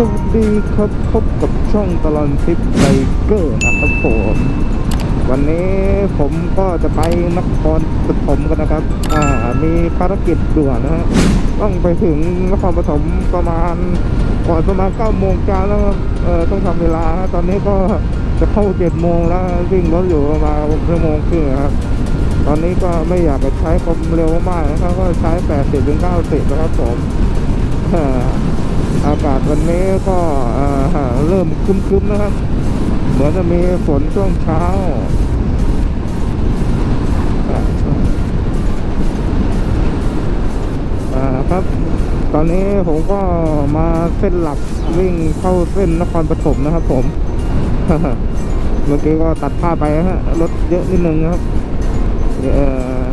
สวัสดีครับพบกับช่องตลอนทริปไบเกอร์นะครับผมวันนี้ผมก็จะไปนครปฐมกันนะครับ อ่ามีภารกิจด่วนนะฮะต้องไปถึงนครปฐมประมาณก่อนประมาณ9โมงเช้าแล้วเออต้องทำเวลาตอนนี้ก็จะเข้า7โมงแล้ววิ่งรถอยู่ประมาณชั่วโมงครึ่งครับ ตอนนี้ก็ไม่อยากจะใช้ความเร็วมากนะครับก็ใช้ 80ถึง90 นะครับผมเอากาศวันนี้ก็เริ่มครึ้มๆนะครับ เหมือนจะมีฝนช่วงเช้าครับ ตอนนี้ผมก็มาเส้นหลักวิ่งเข้าเส้นนครปฐมนะครับ ผม เมื่อกี้ก็ตัดผ้าไปฮะรถเยอะนิดนึงครับเออ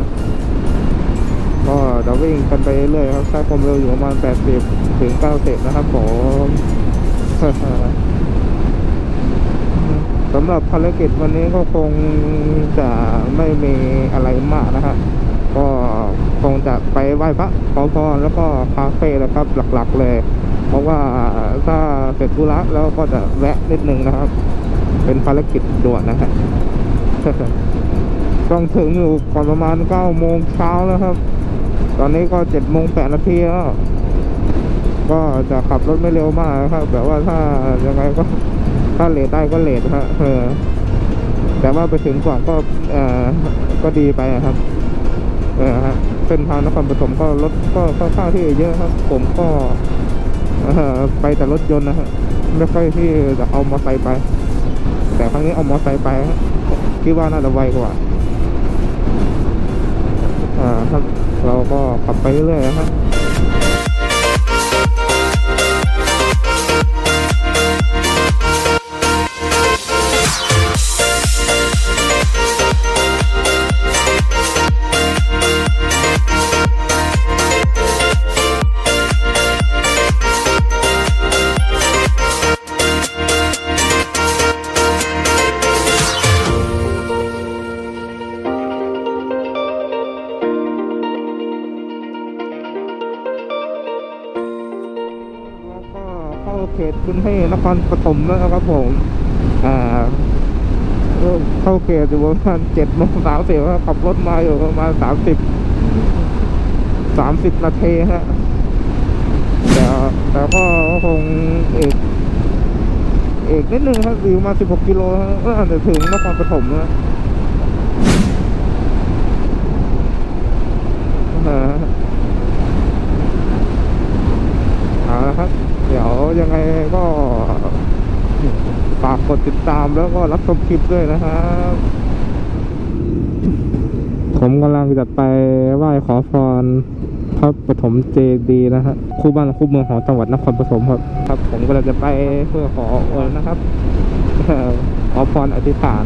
ก็จะวิ่งกันไปเรื่อยครับใช้ความเร็วอยู่ประมาณ 80 ถึง90นะครับผมสำหรับภารกิจวันนี้ก็คงจะไม่มีอะไรมากนะฮะก็คงจะไปไหว้พระขอพรแล้วก็คาเฟ่แล้วครับ หลักๆเลย เพราะว่าถ้าเสร็จธุระแล้วก็จะแวะนิดนึงนะครับ เป็นภารกิจด่วนนะฮะต้องถึงอยู่ก่อนประมาณ9โมงเช้าแล้วครับ ตอนนี้ก็7โมง8นาทีแล้ว ก็จะขับรถไม่เร็วมากครับแต่ว่าถ้ายังไงก็ถ้าเลทได้ก็เลทฮะเออแต่ว่าไปถึงก่อนก็เอ่อก็ดีไปอะครับ เออฮะเส้นทางนครปฐมก็รถก็ค่อนข้างที่เยอะครับ ผมก็ไปแต่รถยนต์นะฮะไม่ค่อยที่จะเอามอเตอร์ไซค์ไป แต่ครั้งนี้เอามอเตอร์ไซค์ไปคิดว่าน่าจะไวกว่าอ่าครับเราก็ขับไปเรื่อยๆครับ ครปฐมแล้วนะครับผมอ่าเริ่มเข้าเขตอยู่ประมาณเจ็ดโมงสามสิบขับรถมาอยู่ประมาณสามสิบสามสิบนาทีฮะแต่แต่ก็คงเอีกอีกนิดนึงครับอยู่มาสิบหกกิโลฮะก็อาจจะถึงนครปฐมแล้วอ่าละครับ เังไงก็ฝากกดติดตามแล้วก็รับชมคลิปด้วยนะครับ ผมกำลังจะไปไหว้ขอพรพระปฐมเจดีนะฮะคู่บ้านคู่เมืองของจังหวัดนครปฐมครับ ครับ ผมกำลังจะไปเพื่อขออวยนะครับขอพรอธิษฐาน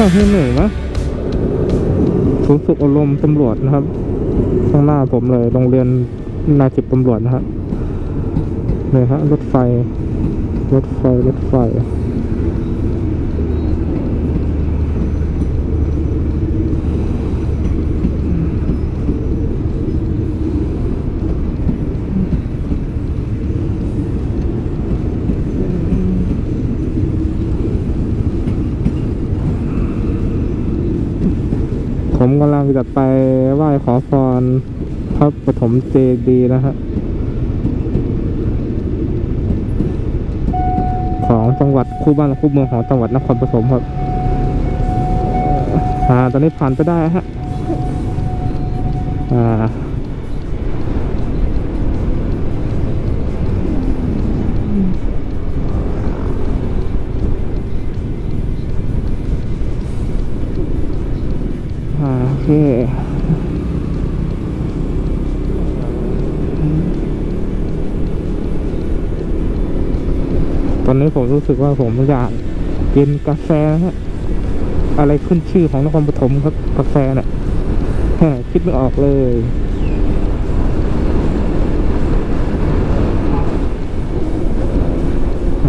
ข้าวเหนึ่งนะรู้สึกอารมณ์ตำรวจนะครับ ข้างหน้าผมเลยโรงเรียนนายจิบตำรวจนะฮะเลยฮะรถไฟ รถไฟ รถไฟ ผมกำลังจะไปไหว้ขอพรพระปฐมเจดีย์นะฮะ ของจังหวัดคู่บ้านคู่เมืองของจังหวัดนครปฐมครับ อ่า ตอนนี้ผ่านไปได้ฮะ อ่า ตอนนี้ผมรู้สึกว่าผมอยากกินกาแฟฮะอะไรขึ้นชื่อของนครปฐมครับกาแฟเนี่ยคิดไม่ออกเลย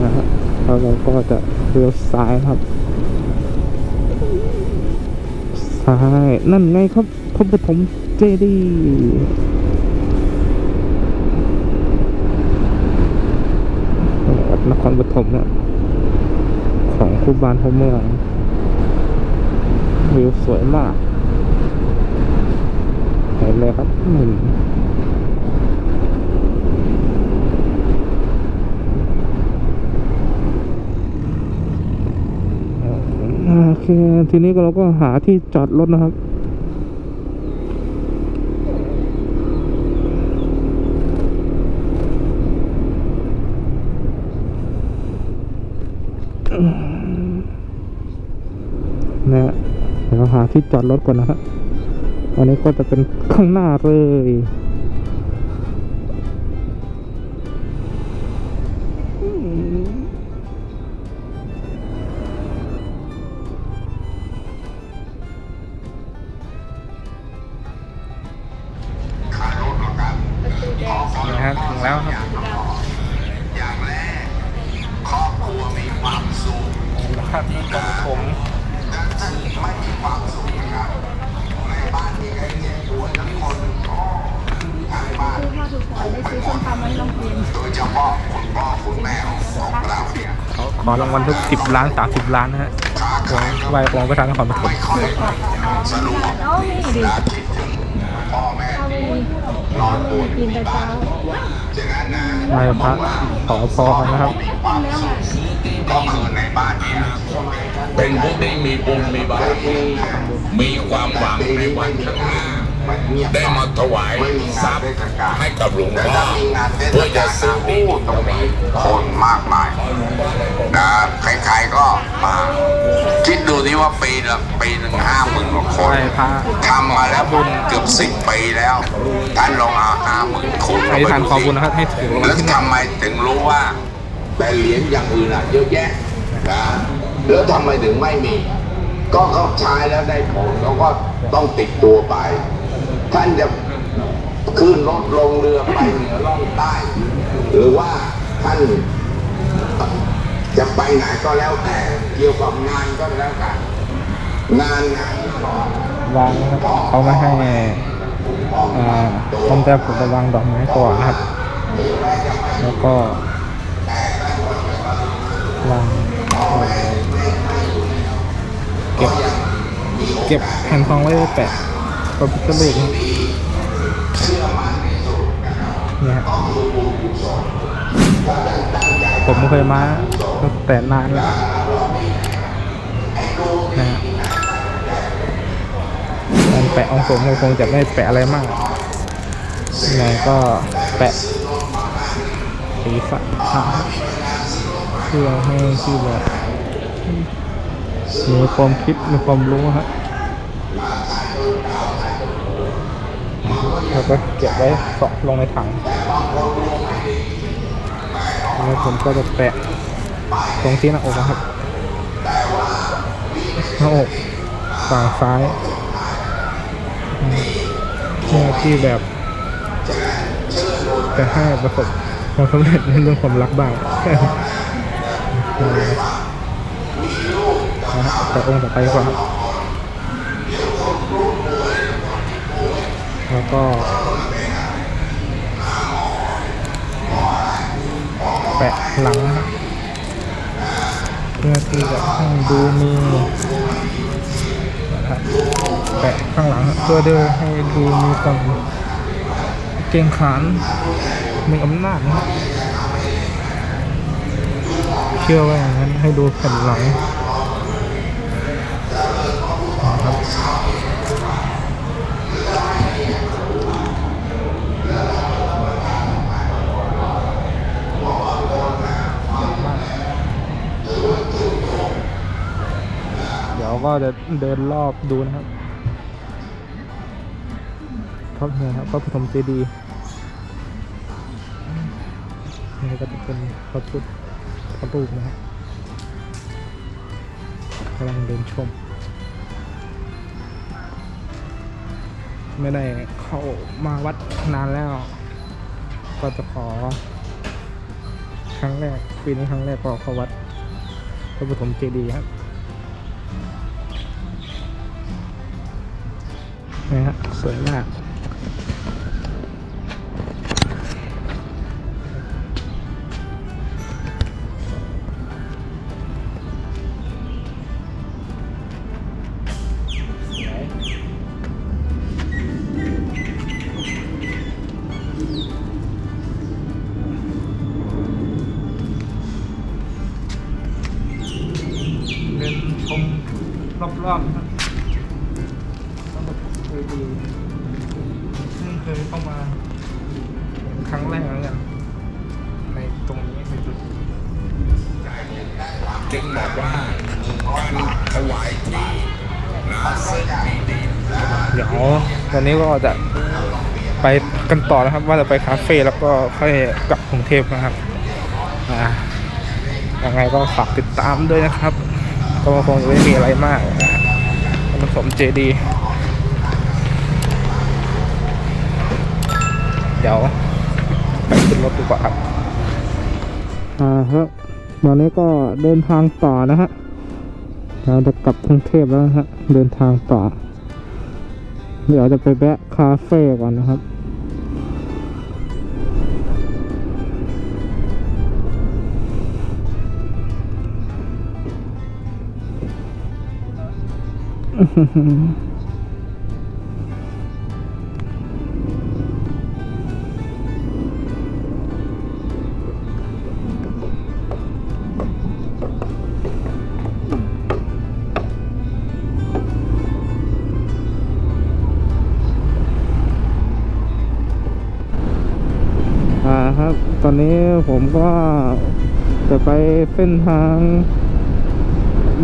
นะฮะเราก็จะเลี้ยวซ้ายครับ นั่นไงครับนครปฐมเจดีนครปฐมเนี่ยของคู่บ้านพเมืองวิวสวยมากเห็นเลยครับหนึ่ง โอเค ทีนี้ก็เราก็หาที่จอดรถนะครับ นะฮะเดี๋ยวหาที่จอดรถก่อนนะครับอันนี้ก็จะเป็นข้างหน้าเลย ณพ่อคุณแม่ของเราเนี่ยเขาขอรางวัลทุกสิบล้านสามสิบล้านนะฮะค้าหวัขายไวองประธานนครปฐมไม่ค่อยสะดวกเอานี่ดิคิดถึงพ่อแม่เอาไปนแต่เช้าฉะนั้นนะไหว้พระขอพรนะครับแล้วไงก็คือในบ้าน เป็นผู้ที่มีบุญมีบารมีมีความหวังในวันข้างหน้า ได้มาถวายทรัพย์ให้กับหลวงพ่อเพื่อจะซื้อที่ตรงนี้คนมากมายนะใครๆก็มาคิดดูที่ว่าปีละปีหนึ่งห้าหมื่นกว่าคนไหว้พระทำมาแล้วบุญเกือบสิบปีแล้วท่านลองเอาห้าหมื่นคนอธิษฐานขอบุญนะครับให้ถูกรางแล้วที่หนึ่งทำไมถึงรู้ว่าแต่เหรียญอย่างอื่นอะเยอะแยะนะ แล้วทำไมถึงไม่มี ก็เขาใช้แล้วได้ผลเขาก็ต้องติดตัวไป ท่านจะขึ้นรถลงเรือไปเหนือล่องใต้ หรือว่าท่านจะไปไหนก็แล้วแต่เกี่ยวกับงานก็แล้วกันงานไหนวางนะครับเขาไม่ให้คนแต่ผมจะวางดอกไม้ก่อนนะครับ แล้วก็วาง เก็บ เก็บแผ่นทองไว้แปะพระพุทธรูปนะครับเนี่ยฮะผมเคยมาตั้งแต่นานแล้วนะฮะการแปะองค์ผมคงจะไม่แปะอะไรมากยังไงก็แปะศีรษะพระเพื่อให้ที่แบบ มีความคิดมีความรู้ฮะแล้วก็เก็บไว้สอกลงในถังแล้วผมก็จะแปะตรงที่หน้าอกนะครับหน้าอกฝั่งซ้ายอืมเพื่อที่แบบจะให้ประสบความสำเร็จในเรื่องความรักบ้าง แต่องค์ต่อไปดีกว่าครับแล้วก็แปะหลังเพื่อที่จะให้ดูมีนะครับแปะข้างหลังเพื่อที่ให้ดูมีความเกรงขานมีอำนาจนะเชื่อว่าอย่างนั้นให้ดูแผ่นหลังนะครับ เดี๋ยวก็จะเดินรอบดูนะครับพระเนี่ยครับพระปฐมเจดีย์นี่ก็จะเป็นพระพุทธพระรูปนะฮะกำลังเดินชม ไม่ได้เข้ามาวัดนานแล้ว ก็จะขอ ครั้งแรกปีนี้ครั้งแรกก็เข้าวัดพระปฐมเจดีย์ครับ นี่ฮะสวยมาก ครั้งแรกเหมือนกันในตรงนี้ในจุดนี้จึงบอกว่าการถวายที่นาซึ่งมีดีและว่าเดี๋ยววันนี้ก็จะไปกันต่อนะครับ ว่าจะไปคาเฟ่แล้วก็ค่อยกลับกรุงเทพนะครับอ่ายังไงก็ฝากติดตามด้วยนะครับ ก็คงจะไม่มีอะไรมากนะผสมเจดี เดี๋ยวไปขึ้นรถ ดีกว่าครับอ่าครับวันนี้ก็เดินทางต่อนะฮะเราจะกลับกรุงเทพแล้วฮะเดินทางต่อ เดี๋ยวจะไปแวะคาเฟ่ก่อนนะครับอ่ อนนี้ผมก็จะไปเส้นทาง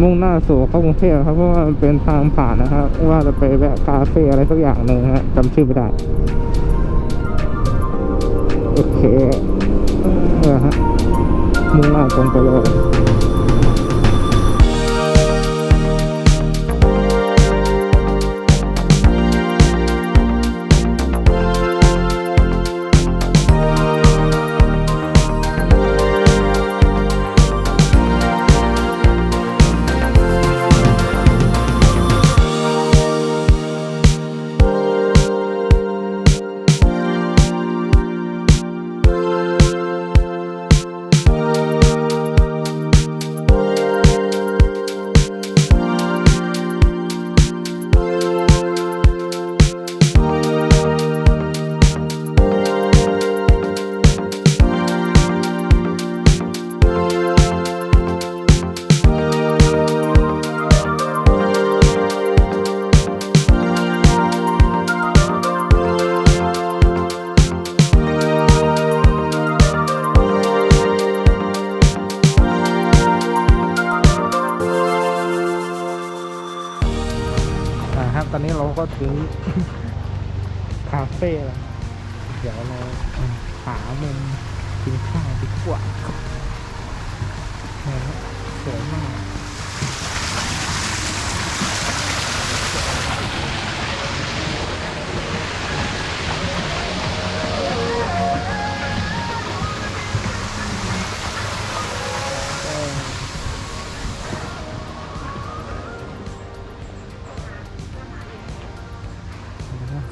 มุ่งหน้าสู่เข้ากรุงเทพครับเพราะว่ามันเป็นทางผ่านนะครับว่าจะไปแวะคาเฟ่อะไรสักอย่างหนึ่งฮะจำชื่อไม่ได้โอเคเออฮะมุ่งหน้าตรงไปเลย กินข้าวดีกว่าครับเนี่ยครับสวยมาก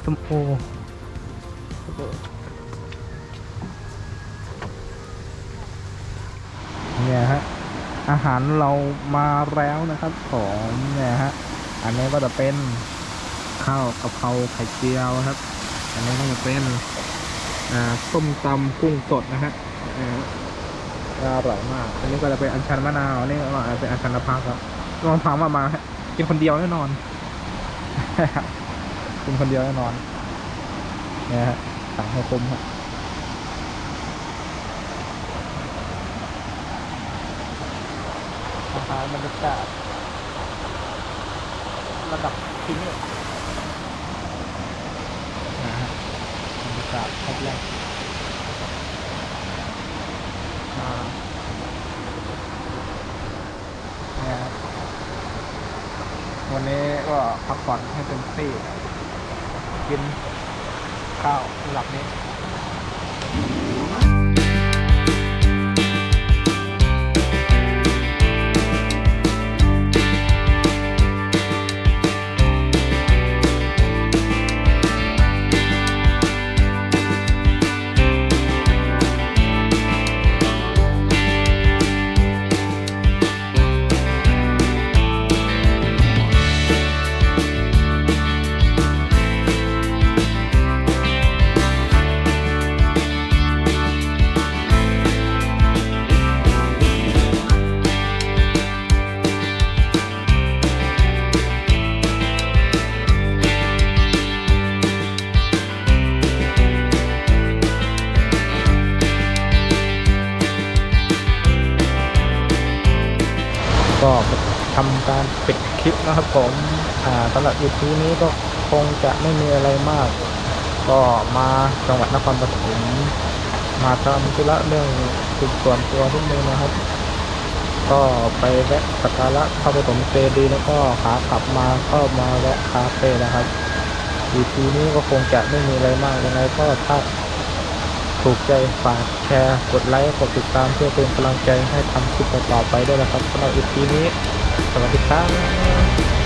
ส้มโอ อาหารเรามาแล้วนะครับของเนี่ยฮะอันนี้ก็จะเป็นข้าวกะเพราไข่เจียวครับ อันนี้ก็จะเป็นส้มตำกุ้งสดนะฮะอ่าอร่อยมาก อันนี้ก็จะเป็นอัญชันมะนาวอันนี่ก็เป็นอัญชันมะพร้าวครับลองถามมามากินคนเดียวแน่นอนกินคนเดียวแน่นอนนี่ฮะสั่งให้คุ้มฮะาบรรยากาศระดับพรีเมียมนะฮะบรรยากาศครบแล้วมาเนี่ยวันนี้ก็พักผ่อนให้เต็มที่กินข้าวหลับนี้ ก็ทำการปิดคลิปนะครับผมอ่าสำหรับ EP นี้ก็คงจะไม่มีอะไรมาก ก็มาจังหวัดนครปฐมมาทำธุระเรื่องสุดส่วนตัวนิดนึงนะครับ ก็ไปแวะสักการะพระปฐมเจดีย์แล้วก็ขากลับมาก็มาแวะคาเฟ่นะครับ EP นี้ก็คงจะไม่มีอะไรมากยังไงก็ถ้า ถูกใจฝากแชร์กดไลค์กดติดตามเพื่อเป็นกำลังใจให้ทำคลิปต่อไปด้วยนะครับสำหรับ EP นี้ สวัสดีครับ